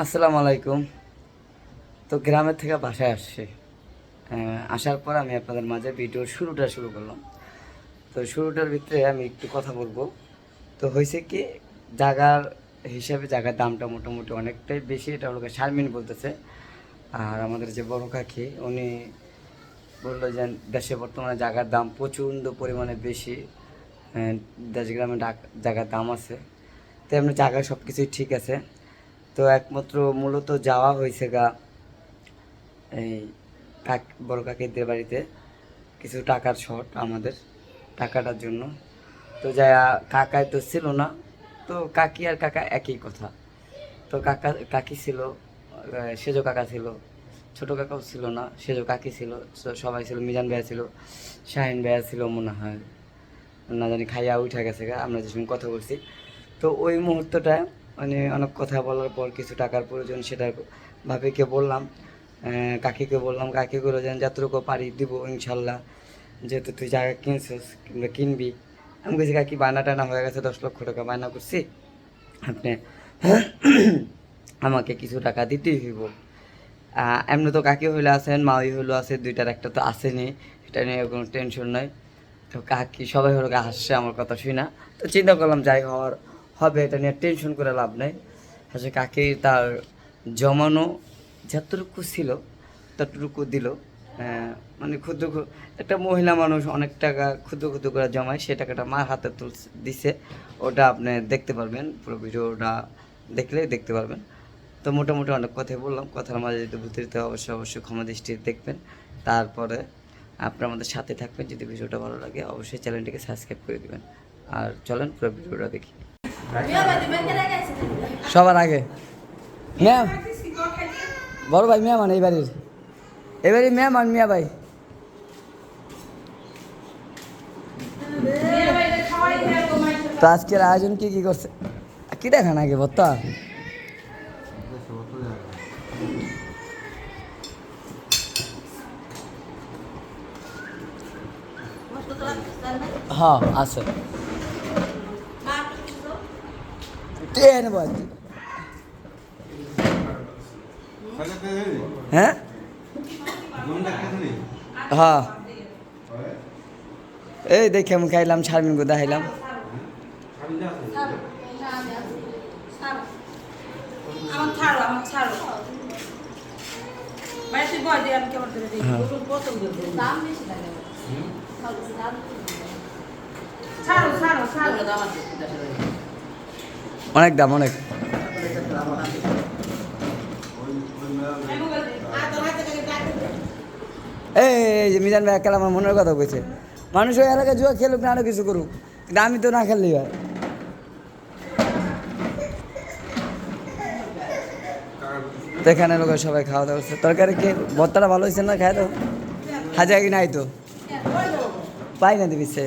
আসসালামু আলাইকুম। তো গ্রামের থেকে বাসায় আসছি। আসার পর আমি আপনাদের মাঝে ভিডিওর শুরুটা শুরু করলাম। তো শুরুটার ভিতরে আমি একটু কথা বলব। তো হয়েছে কি জায়গার হিসাবে জায়গার দামটা মোটামুটি অনেকটাই বেশি। এটা গিয়ে শারমিন বলতেছে। আর আমাদের যে বড় কাকি, উনি বলল যে দেশে বর্তমানে জায়গার দাম প্রচণ্ড পরিমাণে বেশি। আহ, দেশ গ্রামে জায়গার দাম আছে। তো এমনি জায়গা সব কিছুই ঠিক আছে। তো একমাত্র মূলত যাওয়া হয়েছে গা এই কাক বড় কাকিদের বাড়িতে। কিছু টাকার শর্ট আমাদের টাকাটার জন্য। তো যা কাকায় তো ছিল না। তো কাকি আর কাকা একই কথা। তো কাকা কাকি ছিল সেজো কাকা ছিল। ছোট কাকাও ছিল না, সেজো কাকি ছিল সবাই ছিল, মিজান ভাইয়া ছিল, শাহিন ভাইয়া ছিল মনে হয়। না জানি, খাইয়া উঠে গেছে গা, আমরা যে সময় কথা বলছি। তো ওই মুহূর্তটা মানে অনেক কথা বলার পর কিছু টাকার প্রয়োজন সেটা ভাবিকে বললাম কাকিকে বললাম কাকি করে যেন যতটুকু পারি দিব ইনশাল্লাহ, যেহেতু তুই জায়গা কিনছিস কিংবা কিনবি। আমি বলছি, কাকি বায়না টানা হয়ে গেছে, দশ লক্ষ টাকা বায়না করছি। আপনি, আমাকে কিছু টাকা দিতেই হইব। এমনি তো কাকি হইলে আছেন, মাই হইল আছে, দুইটার একটা তো আসেনি, এটা নিয়ে কোনো টেনশন নয় তো কাকি, সবাই হলো হাসছে, আমার কথা শুই না। তো চিন্তা করলাম যাই হওয়ার হবে, এটা নিয়ে টেনশন করে লাভ নেই। আসলে কাকি তার জমানো যতটুকু ছিল, ততটুকু দিল। মানে ক্ষুদ্র একটা মহিলা মানুষ অনেক টাকা ক্ষুদ্র ক্ষুদ্র করে জমায়, সে টাকাটা মার হাতে তুল দিছে। ওটা আপনি দেখতে পারবেন, পুরো ভিডিওটা দেখলে দেখতে পারবেন। তো মোটামুটি অনেক কথাই বললাম। কথার মাঝে যদি হয়, অবশ্যই অবশ্যই ক্ষমা দৃষ্টি দেখবেন। তারপরে আপনারা আমাদের সাথে থাকবেন। যদি ভিডিওটা ভালো লাগে, অবশ্যই চ্যানেলটিকে সাবস্ক্রাইব করে দেবেন। আর চলেন পুরো ভিডিওটা দেখি। সবার আগে। ম্যাম বড় ভাই মেহমান এই বাড়ির। এবারে মেহমান মিয়া ভাই। তো আজকের আয়োজন কি কি করছে? কি দেখান আগে বত্তা হ্যাঁ আছে। ট্রেন বাজে। হ্যাঁ? হ্যাঁ। এই দেখে আমি খাইলাম শারমিন গো দেখাইলাম হ্যাঁ। অনেক দাম, অনেক। এই মিজান ভাই খেলা আমার মনের কথা কইছে। মানুষ ওই এলাকায় জুয়া খেলুক না, আরও কিছু করুক। কিন্তু আমি তো না খেললেই হয়। তো এখানে লোক সবাই খাওয়া দাওয়া করছে। তরকারি কে? ভর্তাটা ভালো হয়েছে না? খাই দাও। হাজার কি নাই তো। পাই না দিবি সে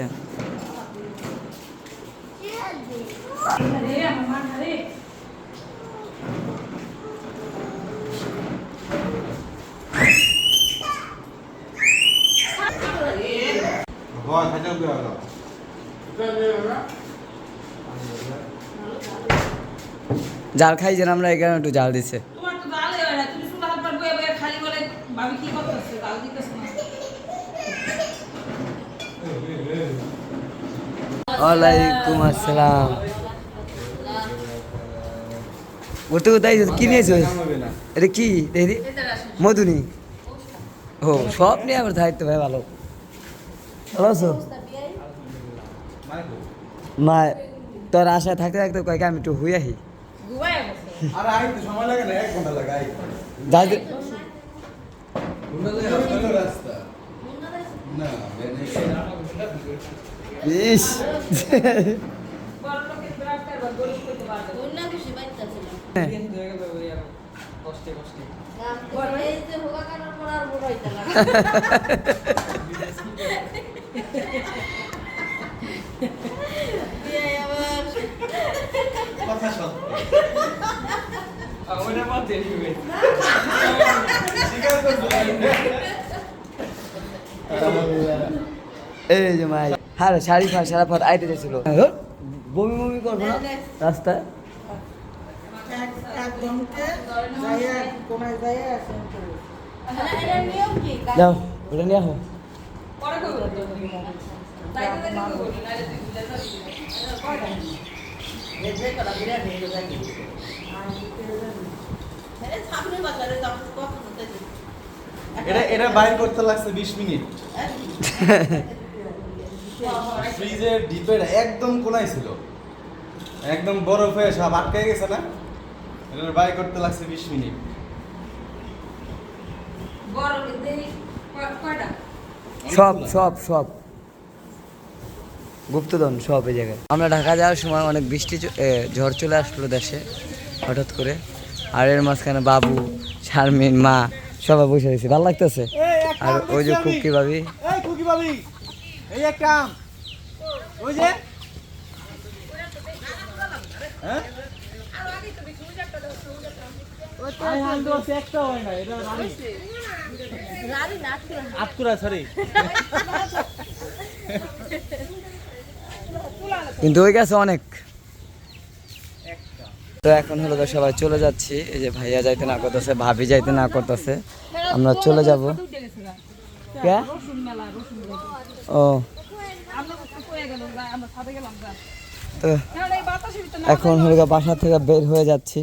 জাল খাই যেন আমরা এখানে একটু জাল দিছে তোমার তো গালে হয় না তুমি শুধু হাত পা বয়ে বয়ে খালি বলে ভাবি কি করতেছে গাল দিতেছে না ওয়ালাইকুম আসসালাম। ওতে কোথায় কি নিয়েছো এটা কি? দেখি। মধুনি। ও সব নিয়ে আমার দায়িত্ব ভাই ভালো। ভালো আছো? মা তোর আশায় থাকতে থাকতে কয়েক আমি একটু হুই আহি। ঘুমায় গেছে আরে আইতে সময় লাগে না এক ঘণ্টা লাগে আই যাই হলো রাস্তা না ইস। বড় লোকের ব্রাস্টার বা গরিব করতে পারবে কথা সত্য স্বীকার করছ এই যে মাই হ্যাঁ শাড়ি ফা সারা ফাত আইতে গেছিল বমি বমি করব না? রাস্তায়? যাও ওটা নিয়ে আসো। এটা এটা বাইর করতে লাগছে 20 মিনিট। ফ্রিজের ডিপের একদম কোনায় ছিল। একদম বরফ হয়ে সব আটকে গেছে না? এটা বাইর করতে লাগছে 20 মিনিট। সব সব সব। গুপ্তধন সব এই জায়গায়। আমরা ঢাকা যাওয়ার সময় অনেক বৃষ্টি ঝড় চলে আসলো দেশে হঠাৎ করে। আর এর মাঝখানে বাবু শারমিন মা সবাই বসে রয়েছে। ভালো লাগতেছে? আর ওই যে কুকি ভাবি। এই কুকি ভাবি। এই ওই যে। হ্যাঁ? কিন্তু ওই গেছে অনেক। তো এখন হলো তো সবাই চলে যাচ্ছি। এই যে ভাইয়া যাইতে না করতেছে ভাবি যাইতে না করতেছে। আমরা চলে যাব। কে? ও। তো কয়ে গেল আমরা সাথে গেলাম যা। তো কারণ এই বাতাসের ভিতরে না এখন হলো বাসা থেকে বের হয়ে যাচ্ছি।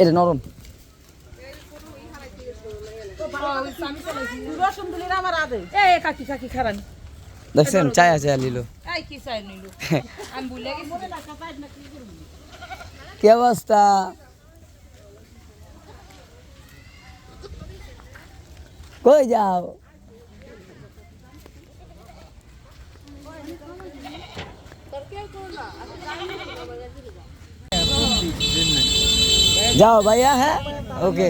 এটা নরম। রসুন দিলি না আমার আদে? এ কাকি কাকি দেখছেন চাই আছে নিলু। আমি কি অবস্থা? কই যাও যাও ভাইয়া হ্যাঁ ওকে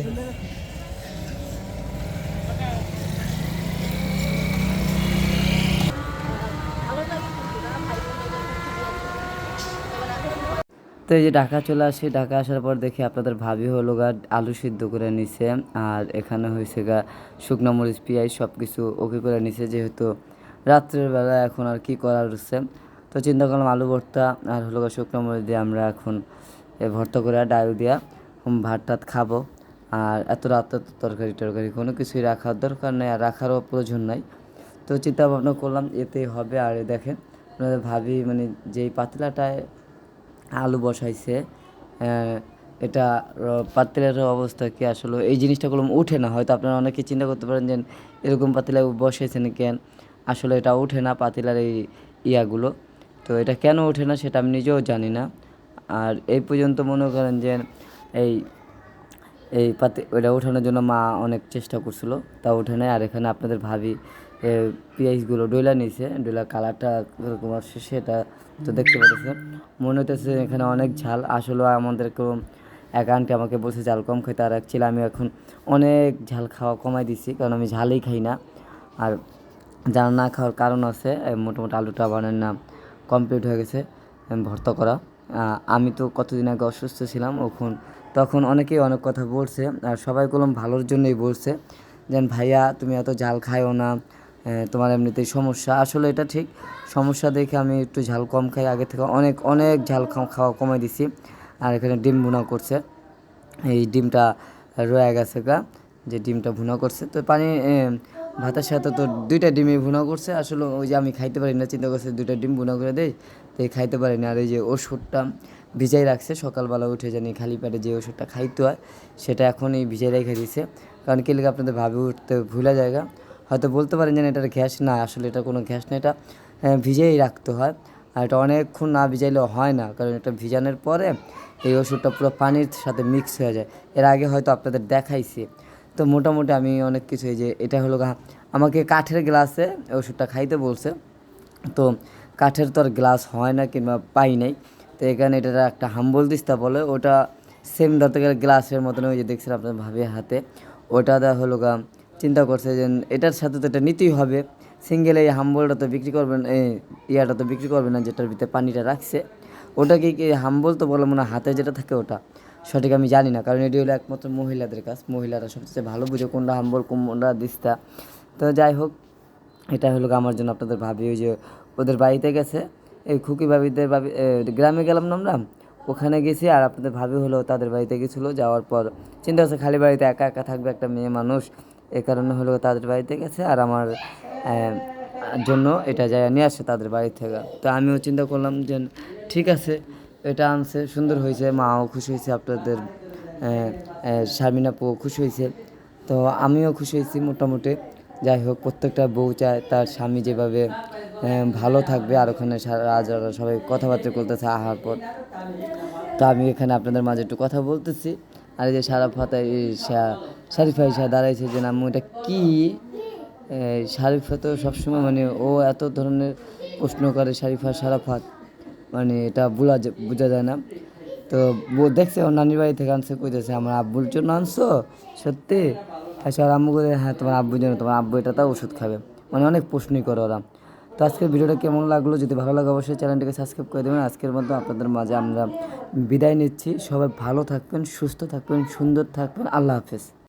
তো যে ঢাকা চলে আসি, ঢাকা আসার পর দেখি আপনাদের ভাবি হলো গা আলু সিদ্ধ করে নিছে। আর এখানে হয়েছে গা শুকনো মরিচ, পেঁয়াজ সব কিছু ওকে করে নিছে, যেহেতু রাত্রের বেলা এখন আর কি করার হচ্ছে। তো চিন্তা করলাম আলু ভর্তা আর হলো গা শুকনো মরিচ দিয়ে আমরা এখন এ ভর্তা করে ডাল দিয়া ভাত টাত খাব। আর এত রাত তো তরকারি টরকারি কোনো কিছুই রাখার দরকার নেই আর রাখারও প্রয়োজন নাই। তো চিন্তা ভাবনা করলাম এতেই হবে আর দেখেন, আপনাদের ভাবি মানে যেই পাতলাটায় আলু বসাইছে এটা পাতিলের অবস্থা কি আসলে? এই জিনিসটা কোনো উঠে না, হয়তো আপনারা অনেকে চিন্তা করতে পারেন যে এরকম পাতিলা বসাইছেন কেন? আসলে এটা ওঠে না পাতিলার এই ইয়াগুলো। তো এটা কেন ওঠে না সেটা আমি নিজেও জানি না। আর এই পর্যন্ত মনে করেন যে এই এই পাতি ওটা ওঠানোর জন্য মা অনেক চেষ্টা করছিল, তা ওঠে নাই। আর এখানে আপনাদের ভাবি পেঁয়াজগুলো ডইলা নিয়েছে ডইলা কালারটা এরকম আসছে সেটা তো দেখতে পাচ্ছেন মনে হতেছে এখানে অনেক ঝাল আসলে আমাদের কেউ এক আন্টি আমাকে বলছে, ঝাল কম খেতে আর অ্যাকচুয়ালি আমি এখন অনেক ঝাল খাওয়া কমাই দিছি, কারণ আমি ঝালই খাই না। আর যার না খাওয়ার কারণ আছে মোটামুটি আলুটা বানানোর নাম কমপ্লিট হয়ে গেছে ভর্তা করা। আমি তো কতদিন আগে অসুস্থ ছিলাম, ওখন, তখন অনেকেই অনেক কথা বলছে, আর সবাই কলম ভালোর জন্যই বলছে, যেন ভাইয়া, তুমি এত ঝাল খাইও না তোমার এমনিতেই সমস্যা। আসলে এটা ঠিক। সমস্যা দেখে আমি একটু ঝাল কম খাই। আগে থেকে অনেক অনেক ঝাল খাওয়া কমাই দিছি। আর এখানে ডিম ভুনা করছে। এই ডিমটা রয়ে গেছে গা, যে ডিমটা ভুনা করছে। তো পানি ভাতের সাথে তো দুইটা ডিমই ভুনা করছে। আসলে ওই যে আমি খাইতে পারি না, চিন্তা করছে দুইটা ডিম ভুনা করে দেয় তো এই খাইতে পারি না। আর এই যে ওষুধটা ভিজাই রাখছে, সকালবেলা উঠে জানি খালি পেটে যে ওষুধটা খাইতে হয়, সেটা এখনই ভিজাই রেখে দিছে। কারণ কি আপনাদের ভাবে উঠতে ভুলে জায়গা হয়তো বলতে পারেন যে এটার গ্যাস না আসলে এটা কোনো গ্যাস না এটা আহ, ভিজেই রাখতে হয়। আর এটা অনেকক্ষণ না ভিজাইলেও হয় না কারণ এটা ভিজানোর পরে এই ওষুধটা পুরো পানির সাথে মিক্স হয়ে যায়। এর আগে হয়তো আপনাদের দেখাইছি। তো মোটামুটি আমি অনেক কিছু এই যে এটা হলো আমাকে কাঠের গ্লাসে ওষুধটা খাইতে বলছে। তো কাঠের তো আর গ্লাস হয় না কিংবা পাই নাই। তো এখানে এটা একটা হাম্বল দিস্তা বলে ওটা সেম ধরতে গেলে গ্লাসের মতন ওই যে দেখছেন আপনার ভাবে হাতে। ওটা দেওয়া হলো গা চিন্তা করছে যে এটার সাথে তো এটা নিতেই হবে। সিঙ্গেল এই হাম্বলটা তো বিক্রি করবেন এই ইয়াটা তো বিক্রি করবে না, যেটার ভিতরে পানিটা রাখছে। ওটাকে কি হাম্বল তো বলে মনে হাতে যেটা থাকে ওটা? সঠিক আমি জানি না, কারণ এটি হলো একমাত্র মহিলাদের কাজ। মহিলারা সবচেয়ে ভালো বুঝে কোনটা হাম্বল, কোনটা দিস্তা। তো যাই হোক, এটা হলো আমার জন্য আপনাদের ভাবি, ওই যে ওদের বাড়িতে গেছে। এই খুকি ভাবিদের ভাবি গ্রামে গেলাম না আমরা? ওখানে গেছি আর আপনাদের ভাবি হলো তাদের বাড়িতে গেছিল, যাওয়ার পর। চিন্তা হচ্ছে খালি বাড়িতে একা একা থাকবে একটা মেয়ে মানুষ। এ কারণে হলো তাদের বাড়িতে গেছে আর আমার জন্য এটা যায় নিয়ে আসে তাদের বাড়ি থেকে। তো আমিও চিন্তা করলাম যে ঠিক আছে, এটা আনছে, সুন্দর হয়েছে, মাও খুশি হয়েছে, আপনাদের শারমিনা পো খুশি হয়েছে। তো আমিও খুশি হয়েছি মোটামুটি। যাই হোক, প্রত্যেকটা বউ চায় তার স্বামী যেভাবে ভালো থাকবে আর ওখানে রাত সবাই কথাবার্তা করতেছে আহার পর। তো আমি এখানে আপনাদের মাঝে একটু কথা বলতেছি। আর এই যে সারা ফাতা শারিফা ইসা দাঁড়াইছে যে, নাম, এটা কি? শারিফা তো সবসময় মানে ও এত ধরনের প্রশ্ন করে, শারিফা সারাফাত মানে এটা বোঝা বোঝা যায় না। তো দেখছে, ওর নানির বাড়ি থেকে আনছে, কইতেছে, আমার আব্বুর জন্য আনছো? সত্যি? আর আম্মু করে হ্যাঁ তোমার আব্বুর জন্য, তোমার আব্বু এটা তাও ওষুধ খাবে। মানে অনেক প্রশ্নই করে ওরা। তো আজকের ভিডিওটা কেমন লাগল? যদি ভালো লাগে অবশ্যই চ্যানেলটিকে সাবস্ক্রাইব করে দেবেন। আজকের মতো আপনাদের মাঝে আমরা বিদায় নিচ্ছি। সবাই ভালো থাকবেন, সুস্থ থাকবেন, সুন্দর থাকবেন। আল্লাহ হাফেজ।